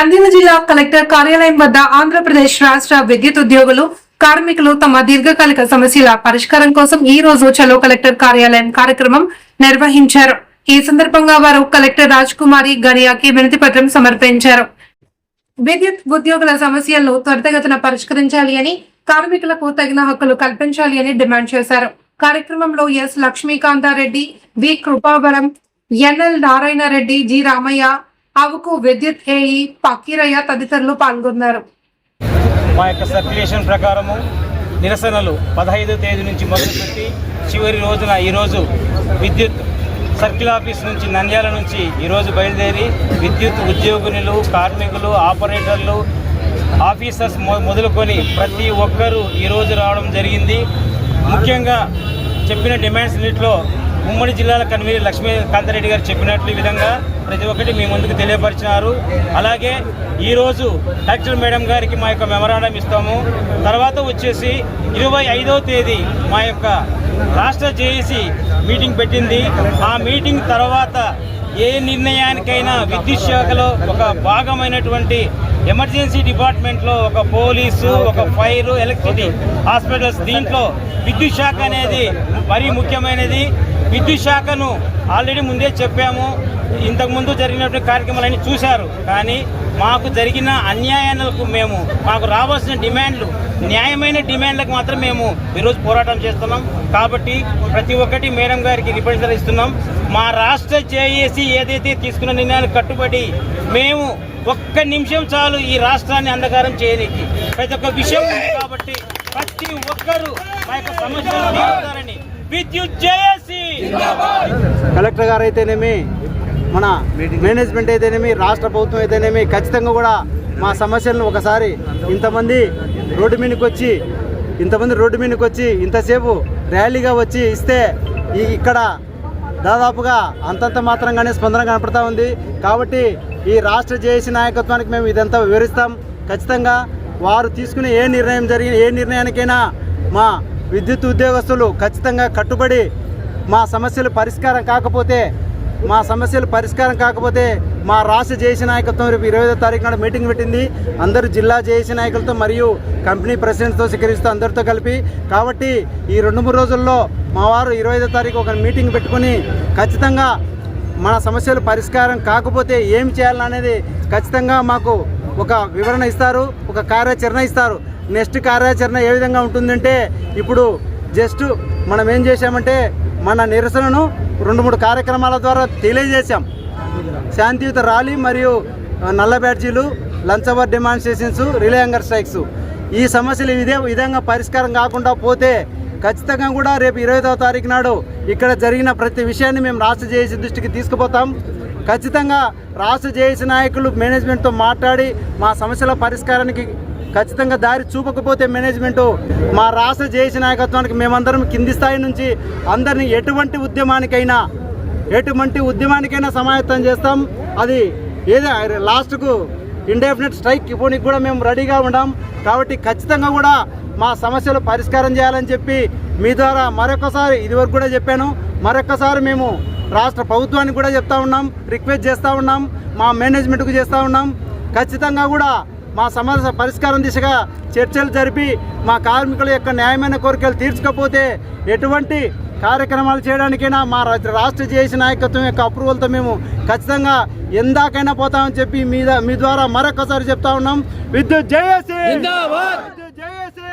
నంద్యాల జిల్లా కలెక్టర్ కార్యాలయం వద్ద ఆంధ్రప్రదేశ్ రాష్ట్ర విద్యుత్ ఉద్యోగులు కార్మికులు తమ దీర్ఘకాలిక సమస్యల పరిష్కారం కోసం ఈ రోజు చలో కలెక్టర్ కార్యాలయం కార్యక్రమం నిర్వహించారు. ఈ సందర్భంగా వారు కలెక్టర్ రాజ్ కుమారి గనియాకి వినతి పత్రం సమర్పించారు. విద్యుత్ ఉద్యోగుల సమస్యలను త్వరితగతిన పరిష్కరించాలి అని కార్మికులకు తగిన హక్కులు కల్పించాలి అని డిమాండ్ చేశారు. కార్యక్రమంలో S Lakshmikanthareddy V Krupavaram NL Narayana Reddy G Ramaiah Avuku విద్యుత్ ఏఈ పకీరయ్య తదితరులు పాల్గొన్నారు. మా యొక్క సర్క్యులేషన్ ప్రకారము నిరసనలు పదహైదో తేదీ నుంచి మొదలుపెట్టి చివరి రోజున ఈరోజు విద్యుత్ సర్కిల్ ఆఫీస్ నుంచి నంద్యాల నుంచి ఈరోజు బయలుదేరి విద్యుత్ ఉద్యోగులు కార్మికులు ఆపరేటర్లు ఆఫీసర్స్ మొ- మొదలుకొని ప్రతి ఒక్కరూ ఈరోజు రావడం జరిగింది. ముఖ్యంగా చెప్పిన డిమాండ్స్ అన్నింటిలో ఉమ్మడి జిల్లాల కన్వీనర్ లక్ష్మీకాంతారెడ్డి గారు చెప్పినట్లు ఈ విధంగా ప్రతి ఒక్కటి మీ ముందుకు తెలియపరిచినారు. అలాగే ఈరోజు కలెక్టర్ మేడం గారికి మా యొక్క మెమరాండం ఇస్తాము. తర్వాత వచ్చేసి ఇరవై ఐదవ తేదీ మా యొక్క రాష్ట్ర జేఏసీ మీటింగ్ పెట్టింది. ఆ మీటింగ్ తర్వాత ఏ నిర్ణయానికైనా విద్యుత్ శాఖలో ఒక భాగమైనటువంటి ఎమర్జెన్సీ డిపార్ట్మెంట్లో ఒక పోలీసు ఒక ఫైర్ ఎలక్ట్రిసిటీ హాస్పిటల్స్ దీంట్లో విద్యుత్ శాఖ అనేది మరీ ముఖ్యమైనది. విద్యుత్ శాఖను ఆల్రెడీ ముందే చెప్పాము. ఇంతకుముందు జరిగినటువంటి కార్యక్రమాలన్నీ చూశారు. కానీ మాకు జరిగిన అన్యాయాలకు మేము మాకు రావాల్సిన డిమాండ్లు న్యాయమైన డిమాండ్లకు మాత్రం మేము ఈరోజు పోరాటం చేస్తున్నాం. కాబట్టి ప్రతి ఒక్కటి మేడం గారికి రిప్రజెంట్ ఇస్తున్నాం. మా రాష్ట్ర జేఏసీ ఏదైతే తీసుకున్న నిర్ణయాలు కట్టుబడి మేము ఒక్క నిమిషం చాలు ఈ రాష్ట్రాన్ని అంధకారం చేయడానికి ప్రతి ఒక్క విషయం ఉంది కాబట్టి ప్రతి ఒక్కరూ మా యొక్క సమస్యలు తీరుతారని విద్యుత్ జేఏసీ. కలెక్టర్ గారు అయితేనేమి మన మేనేజ్మెంట్ అయితేనేమి రాష్ట్ర ప్రభుత్వం అయితేనేమి ఖచ్చితంగా కూడా మా సమస్యలను ఒకసారి ఇంతమంది రోడ్డు మీదకి వచ్చి ఇంతమంది రోడ్డు మీదకి వచ్చి ఇంతసేపు ర్యాలీగా వచ్చి ఇస్తే ఈ ఇక్కడ దాదాపుగా అంతంత మాత్రంగానే స్పందన కనపడతా ఉంది. కాబట్టి ఈ రాష్ట్ర జేఏసీ నాయకత్వానికి మేము ఇదంతా వివరిస్తాం. ఖచ్చితంగా వారు తీసుకునే ఏ నిర్ణయం జరిగిన ఏ నిర్ణయానికైనా మా విద్యుత్ ఉద్యోగస్తులు ఖచ్చితంగా కట్టుబడి మా సమస్యలు పరిష్కారం కాకపోతే మా సమస్యలు పరిష్కారం కాకపోతే మా రాష్ట్ర జేఏసీ నాయకత్వం రేపు ఇరవై తారీఖున తారీఖు నాడు మీటింగ్ పెట్టింది. అందరూ జిల్లా జేఏసీ నాయకులతో మరియు కంపెనీ ప్రెసిడెంట్తో స్వీకరిస్తూ అందరితో కలిపి. కాబట్టి ఈ రెండు మూడు రోజుల్లో మా వారు ఇరవై ఐదో తారీఖు ఒక మీటింగ్ పెట్టుకుని ఖచ్చితంగా మన సమస్యలు పరిష్కారం కాకపోతే ఏం చేయాలనేది ఖచ్చితంగా మాకు ఒక వివరణ ఇస్తారు ఒక కార్యాచరణ ఇస్తారు. నెక్స్ట్ కార్యాచరణ ఏ విధంగా ఉంటుందంటే ఇప్పుడు జస్ట్ మనం ఏం చేశామంటే మన నిరసనను రెండు మూడు కార్యక్రమాల ద్వారా తెలియజేశాం. శాంతియుత ర్యాలీ మరియు నల్ల బ్యాడ్జీలు lunch hour relay hunger strikes ఈ సమస్యలు ఇదే విధంగా పరిష్కారం కాకుండా పోతే ఖచ్చితంగా కూడా రేపు ఇరవైదవ తారీఖు నాడు ఇక్కడ జరిగిన ప్రతి విషయాన్ని మేము రాష్ట్ర జేఏసీ దృష్టికి తీసుకుపోతాం. ఖచ్చితంగా రాష్ట్ర జేఏసీ నాయకులు మేనేజ్మెంట్తో మాట్లాడి మా సమస్యల పరిష్కారానికి ఖచ్చితంగా దారి చూపకపోతే మేనేజ్మెంటు మా రాష్ట్ర జేఏసీ నాయకత్వానికి మేమందరం కింది స్థాయి నుంచి అందరినీ ఎటువంటి ఉద్యమానికైనా ఎటువంటి ఉద్యమానికైనా సమాయత్తం చేస్తాం. అది ఏదో లాస్ట్కు ఇండెఫినెట్ స్ట్రైక్ ఇవ్వడానికి కూడా మేము రెడీగా ఉన్నాం కాబట్టి ఖచ్చితంగా కూడా మా సమస్యలు పరిష్కారం చేయాలని చెప్పి మీ ద్వారా మరొకసారి ఇదివరకు కూడా చెప్పాను. మరొకసారి మేము రాష్ట్ర ప్రభుత్వానికి కూడా చెప్తా ఉన్నాం. రిక్వెస్ట్ చేస్తూ ఉన్నాం. మా మేనేజ్మెంట్కు చేస్తూ ఉన్నాం. ఖచ్చితంగా కూడా మా సమస్య పరిష్కారం దిశగా చర్చలు జరిపి మా కార్మికుల యొక్క న్యాయమైన కోరికలు తీర్చకపోతే ఎటువంటి కార్యక్రమాలు చేయడానికైనా మా రాష్ట్ర జేఏసీ నాయకత్వం యొక్క అప్రూవల్తో మేము ఖచ్చితంగా ఎందాకైనా పోతామని చెప్పి మీ ద- మీ ద్వారా మరొకసారి చెప్తా ఉన్నాం. విద్యుత్ జేఏసీ! విద్యుత్ జేఏసీ!